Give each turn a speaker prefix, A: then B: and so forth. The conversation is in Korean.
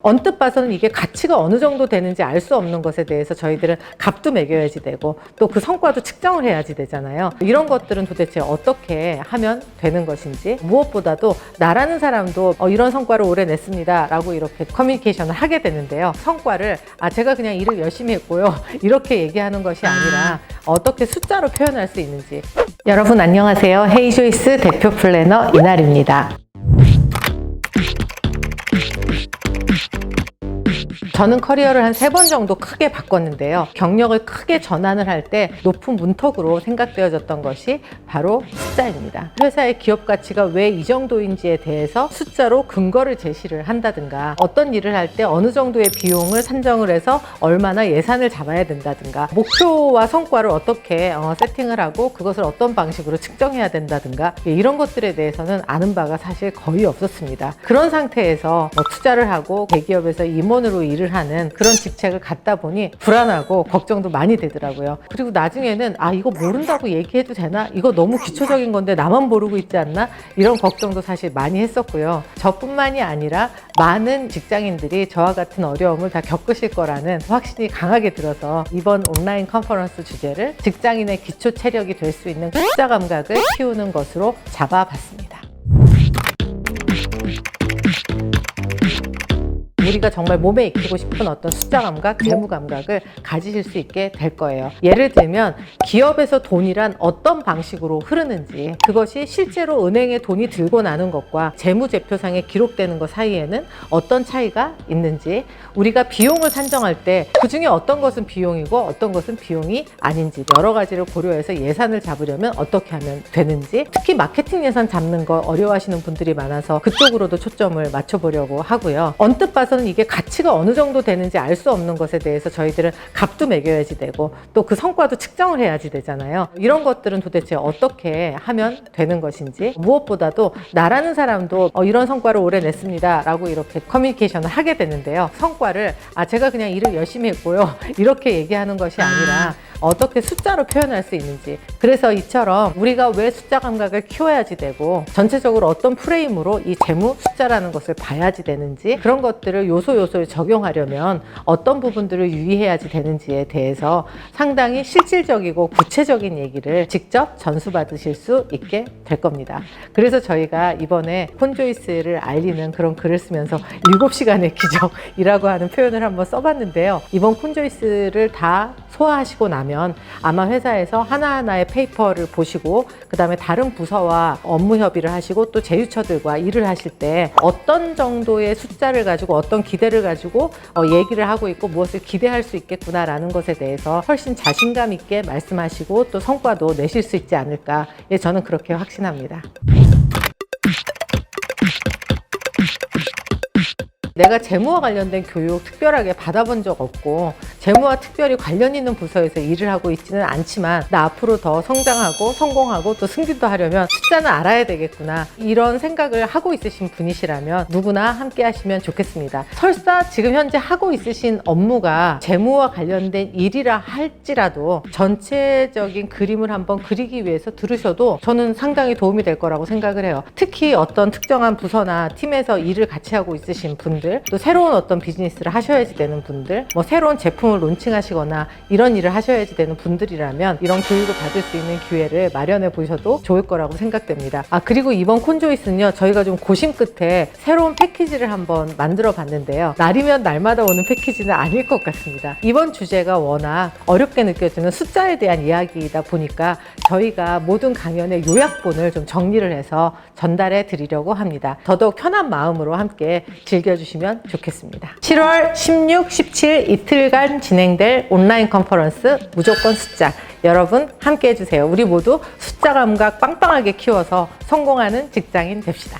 A: 언뜻 봐서는 이게 가치가 어느 정도 되는지 알 수 없는 것에 대해서 저희들은 값도 매겨야지 되고 또 그 성과도 측정을 해야지 되잖아요. 이런 것들은 도대체 어떻게 하면 되는 것인지 무엇보다도 나라는 사람도 어, 이런 성과를 올해 냈습니다. 라고 이렇게 커뮤니케이션을 하게 되는데요. 성과를 아, 제가 그냥 일을 열심히 했고요. 이렇게 얘기하는 것이 아니라 어떻게 숫자로 표현할 수 있는지. 여러분 안녕하세요. 헤이조이스 대표 플래너 이날입니다. 저는 커리어를 한 세 번 정도 크게 바꿨는데요. 경력을 크게 전환을 할 때 높은 문턱으로 생각되어졌던 것이 바로 숫자입니다. 회사의 기업 가치가 왜 이 정도인지에 대해서 숫자로 근거를 제시를 한다든가 어떤 일을 할 때 어느 정도의 비용을 산정을 해서 얼마나 예산을 잡아야 된다든가 목표와 성과를 어떻게 어, 세팅을 하고 그것을 어떤 방식으로 측정해야 된다든가 예, 이런 것들에 대해서는 아는 바가 사실 거의 없었습니다. 그런 상태에서 뭐 투자를 하고 대기업에서 임원으로 일을 하는 그런 직책을 갖다 보니 불안하고 걱정도 많이 되더라고요. 그리고 나중에는 아 이거 모른다고 얘기해도 되나? 이거 너무 기초적인 건데 나만 모르고 있지 않나? 이런 걱정도 사실 많이 했었고요. 저뿐만이 아니라 많은 직장인들이 저와 같은 어려움을 다 겪으실 거라는 확신이 강하게 들어서 이번 온라인 컨퍼런스 주제를 직장인의 기초 체력이 될 수 있는 숫자 감각을 키우는 것으로 잡아봤습니다. 우리가 정말 몸에 익히고 싶은 어떤 숫자 감각, 재무 감각을 가지실 수 있게 될 거예요. 예를 들면 기업에서 돈이란 어떤 방식으로 흐르는지 그것이 실제로 은행에 돈이 들고 나는 것과 재무제표상에 기록되는 것 사이에는 어떤 차이가 있는지 우리가 비용을 산정할 때 그 중에 어떤 것은 비용이고 어떤 것은 비용이 아닌지 여러 가지를 고려해서 예산을 잡으려면 어떻게 하면 되는지 특히 마케팅 예산 잡는 거 어려워하시는 분들이 많아서 그쪽으로도 초점을 맞춰보려고 하고요. 언뜻 봐서는 이게 가치가 어느 정도 되는지 알 수 없는 것에 대해서 저희들은 값도 매겨야지 되고 또 그 성과도 측정을 해야지 되잖아요. 이런 것들은 도대체 어떻게 하면 되는 것인지 무엇보다도 나라는 사람도 어, 이런 성과를 올해 냈습니다. 라고 이렇게 커뮤니케이션을 하게 되는데요. 성과를 아, 제가 그냥 일을 열심히 했고요. 이렇게 얘기하는 것이 아니라 어떻게 숫자로 표현할 수 있는지. 그래서 이처럼 우리가 왜 숫자 감각을 키워야지 되고 전체적으로 어떤 프레임으로 이 재무 숫자라는 것을 봐야지 되는지 그런 것들을 요소 요소에 적용하려면 어떤 부분들을 유의해야지 되는지에 대해서 상당히 실질적이고 구체적인 얘기를 직접 전수받으실 수 있게 될 겁니다. 그래서 저희가 이번에 콘조이스를 알리는 그런 글을 쓰면서 7시간의 기적이라고 하는 표현을 한번 써봤는데요. 이번 콘조이스를 다 소화하시고 나면 아마 회사에서 하나하나의 페이퍼를 보시고 그 다음에 다른 부서와 업무 협의를 하시고 또 제휴처들과 일을 하실 때 어떤 정도의 숫자를 가지고 어떤 기대를 가지고 어, 얘기를 하고 있고 무엇을 기대할 수 있겠구나라는 것에 대해서 훨씬 자신감 있게 말씀하시고 또 성과도 내실 수 있지 않을까 예, 저는 그렇게 확신합니다. 내가 재무와 관련된 교육 특별하게 받아본 적 없고 재무와 특별히 관련 있는 부서에서 일을 하고 있지는 않지만 나 앞으로 더 성장하고 성공하고 또 승진도 하려면 숫자는 알아야 되겠구나 이런 생각을 하고 있으신 분이시라면 누구나 함께 하시면 좋겠습니다. 설사 지금 현재 하고 있으신 업무가 재무와 관련된 일이라 할지라도 전체적인 그림을 한번 그리기 위해서 들으셔도 저는 상당히 도움이 될 거라고 생각을 해요. 특히 어떤 특정한 부서나 팀에서 일을 같이 하고 있으신 분들 또 새로운 어떤 비즈니스를 하셔야지 되는 분들 뭐 새로운 제품을 론칭하시거나 이런 일을 하셔야지 되는 분들이라면 이런 교육을 받을 수 있는 기회를 마련해 보셔도 좋을 거라고 생각됩니다. 아 그리고 이번 콘조이스는요 저희가 좀 고심 끝에 새로운 패키지를 한번 만들어 봤는데요. 날이면 날마다 오는 패키지는 아닐 것 같습니다. 이번 주제가 워낙 어렵게 느껴지는 숫자에 대한 이야기이다 보니까 저희가 모든 강연의 요약본을 좀 정리를 해서 전달해 드리려고 합니다. 더더욱 편한 마음으로 함께 즐겨주시면 좋겠습니다. 7월 16, 17 이틀간 진행될 온라인 컨퍼런스 무조건 숫자. 여러분 함께 해주세요. 우리 모두 숫자 감각 빵빵하게 키워서 성공하는 직장인 됩시다.